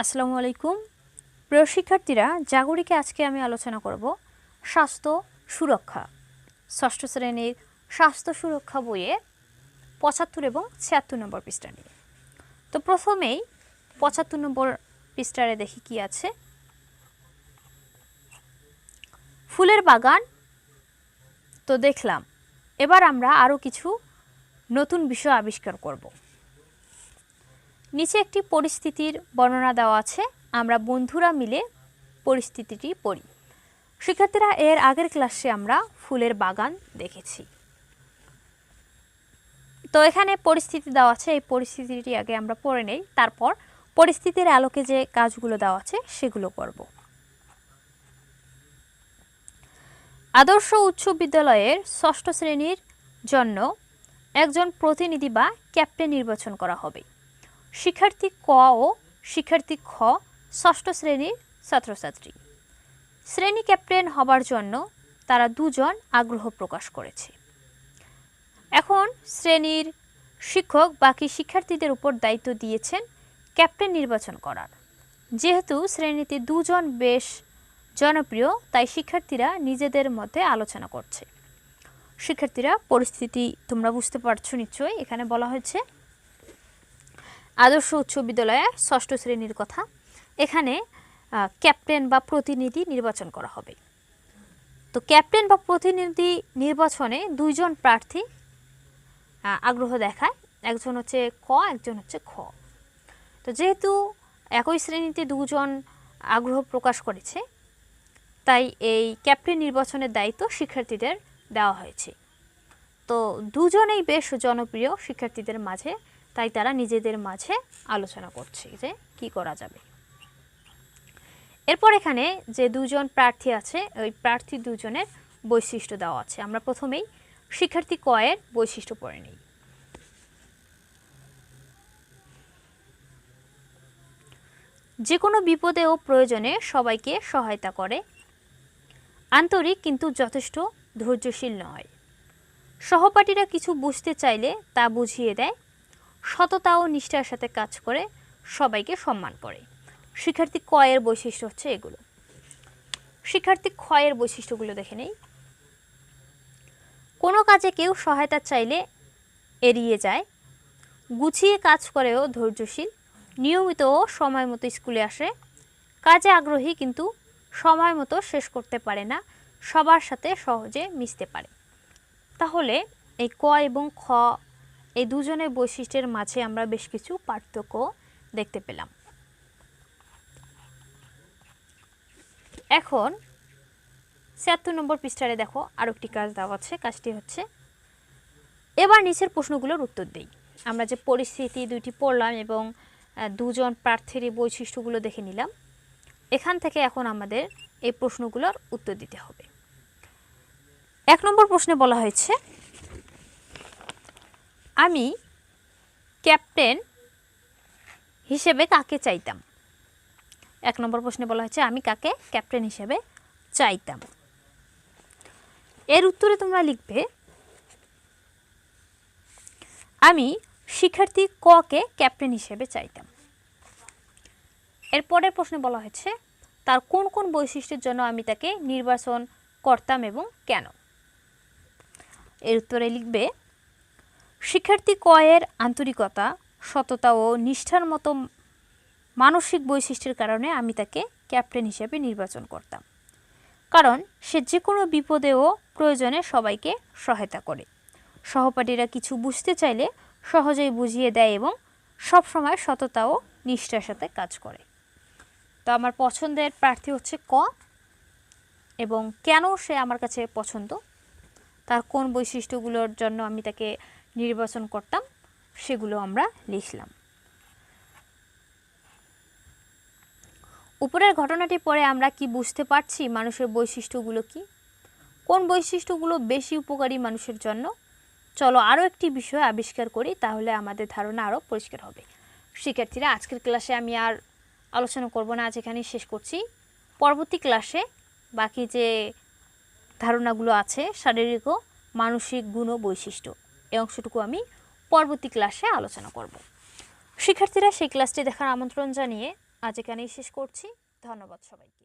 আসসালামু আলাইকুম। প্রিয় শিক্ষার্থীরা, জাগরিকে আজকে আমি আলোচনা করব স্বাস্থ্য সুরক্ষা। ষষ্ঠ শ্রেণির স্বাস্থ্য সুরক্ষা বইয়ে পঁচাত্তর এবং ছিয়াত্তর নম্বর পৃষ্ঠা নিয়ে। তো প্রথমেই পঁচাত্তর নম্বর পৃষ্ঠারে দেখি কি আছে। ফুলের বাগান। তো দেখলাম, এবার আমরা আরও কিছু নতুন বিষয় আবিষ্কার করব। নিচে একটি পরিস্থিতির বর্ণনা দেওয়া আছে। আমরা বন্ধুরা মিলে পরিস্থিতিটি পড়ি। শিক্ষার্থীরা, এর আগের ক্লাসে আমরা ফুলের বাগান দেখেছি। তো এখানে পরিস্থিতি দেওয়া আছে, এই পরিস্থিতিটি আগে আমরা পড়ে নেই। তারপর পরিস্থিতির আলোকে যে কাজগুলো দেওয়া আছে, সেগুলো করব আদর্শ উচ্চ বিদ্যালয়ের ষষ্ঠ শ্রেণির জন্য একজন প্রতিনিধি বা ক্যাপ্টেন নির্বাচন করা হবে। শিক্ষার্থী ক ও শিক্ষার্থী খ ষষ্ঠ শ্রেণির ছাত্রছাত্রী। শ্রেণি ক্যাপ্টেন হবার জন্য তারা দুজন আগ্রহ প্রকাশ করেছে। এখন শ্রেণির শিক্ষক বাকি শিক্ষার্থীদের উপর দায়িত্ব দিয়েছেন ক্যাপ্টেন নির্বাচন করার। যেহেতু শ্রেণীতে দুজন বেশ জনপ্রিয়, তাই শিক্ষার্থীরা নিজেদের মধ্যে আলোচনা করছে। শিক্ষার্থীরা, পরিস্থিতি তোমরা বুঝতে পারছ নিশ্চয়ই। এখানে বলা হয়েছে আদর্শ উচ্চ বিদ্যালয়ে ষষ্ঠ শ্রেণির কথা। এখানে ক্যাপ্টেন বা প্রতিনিধি নির্বাচন করা হবে। তো ক্যাপ্টেন বা প্রতিনিধি নির্বাচনে দুইজন প্রার্থী আগ্রহ দেখায়। একজন হচ্ছে ক, একজন হচ্ছে খ। তো যেহেতু একই শ্রেণীতে দুজন আগ্রহ প্রকাশ করেছে, তাই এই ক্যাপ্টেন নির্বাচনের দায়িত্ব শিক্ষার্থীদের দেওয়া হয়েছে। তো দুজনেই বেশ জনপ্রিয় শিক্ষার্থীদের মাঝে তাই তারা নিজেদের মাঝে আলোচনা করছে যে কি করা যাবে। এরপর এখানে যে দুজন প্রার্থী আছে, ওই প্রার্থী দুজনের বৈশিষ্ট্য দেওয়া আছে। আমরা প্রথমেই শিক্ষার্থী কয়ের বৈশিষ্ট্য পড়ে নিই। যে কোনো বিপদে ও প্রয়োজনে সবাইকে সহায়তা করে। আন্তরিক কিন্তু যথেষ্ট ধৈর্যশীল নয়। সহপাঠীরা কিছু বুঝতে চাইলে তা বুঝিয়ে দেয় সততা ও নিষ্ঠার সাথে কাজ করে সবাইকে সম্মান করে। শিক্ষার্থী কয়ের বৈশিষ্ট্য হচ্ছে এগুলো। শিক্ষার্থী ক্ষয়ের বৈশিষ্ট্যগুলো দেখে নেই। কোনো কাজে কেউ সহায়তা চাইলে এড়িয়ে যায়, গুছিয়ে কাজ করেও ধৈর্যশীল, নিয়মিত ও সময় মতো স্কুলে আসে। কাজে আগ্রহী কিন্তু সময় মতো শেষ করতে পারে না, সবার সাথে সহজে মিশতে পারে। তাহলে এই ক এবং খ এই দুজনের বৈশিষ্ট্যের মাঝে আমরা বেশ কিছু পার্থক্য দেখতে পেলাম। এখন ছিয়াত্তর নম্বর পৃষ্ঠারে দেখো আরও একটি কাজ দেওয়া আছে, কাজটি হচ্ছে এবার নিচের প্রশ্নগুলোর উত্তর দিই। আমরা যে পরিস্থিতি দুইটি পড়লাম এবং দুজন প্রার্থীর বৈশিষ্ট্যগুলো দেখে নিলাম, এখান থেকে এখন আমাদের এই প্রশ্নগুলোর উত্তর দিতে হবে। এক নম্বর প্রশ্নে বলা হয়েছে আমি ক্যাপ্টেন হিসেবে কাকে চাইতাম? এক নম্বর প্রশ্নে বলা হয়েছে, আমি কাকে ক্যাপ্টেন হিসেবে চাইতাম? এর উত্তরে তোমরা লিখবে, আমি শিক্ষার্থী ককে ক্যাপ্টেন হিসেবে চাইতাম? এরপরের প্রশ্নে বলা হয়েছে, তার কোন কোন বৈশিষ্ট্যের জন্য আমি তাকে নির্বাচন করতাম এবং কেন? এর উত্তরে লিখবে শিক্ষার্থী কয়ের আন্তরিকতা, সততা ও নিষ্ঠার মতো মানসিক বৈশিষ্ট্যের কারণে আমি তাকে ক্যাপ্টেন হিসেবে নির্বাচন করতাম। কারণ সে যে কোনো বিপদে ও প্রয়োজনে সবাইকে সহায়তা করে। সহপাঠীরা কিছু বুঝতে চাইলে সহজেই বুঝিয়ে দেয় এবং সবসময় সততা ও নিষ্ঠার সাথে কাজ করে। তো আমার পছন্দের প্রার্থী হচ্ছে ক। এবং কেন সে আমার কাছে পছন্দ? তার কোন বৈশিষ্ট্যগুলোর জন্য আমি তাকে নির্বাচন করতাম, সেগুলো আমরা লিখলাম। উপরের ঘটনাটি পরে আমরা কি বুঝতে পারছি? মানুষের বৈশিষ্ট্যগুলো কি? কোন বৈশিষ্ট্যগুলো বেশি উপকারী মানুষের জন্য? চলো আরও একটি বিষয় আবিষ্কার করি, তাহলে আমাদের ধারণা আরও পরিষ্কার হবে। শিক্ষার্থীরা, আজকের ক্লাসে আমি আর আলোচনা করব না, আজ এখানেই শেষ করছি। পরবর্তী ক্লাসে বাকি যে ধারণাগুলো আছে, শারীরিক ও মানসিক গুণ ও বৈশিষ্ট্য এই অংশটুকু আমি পরবর্তী ক্লাসে আলোচনা করব। শিক্ষার্থীরা সেই ক্লাসটি দেখার আমন্ত্রণ জানিয়ে আজ এখানেই শেষ করছি। ধন্যবাদ সবাইকে।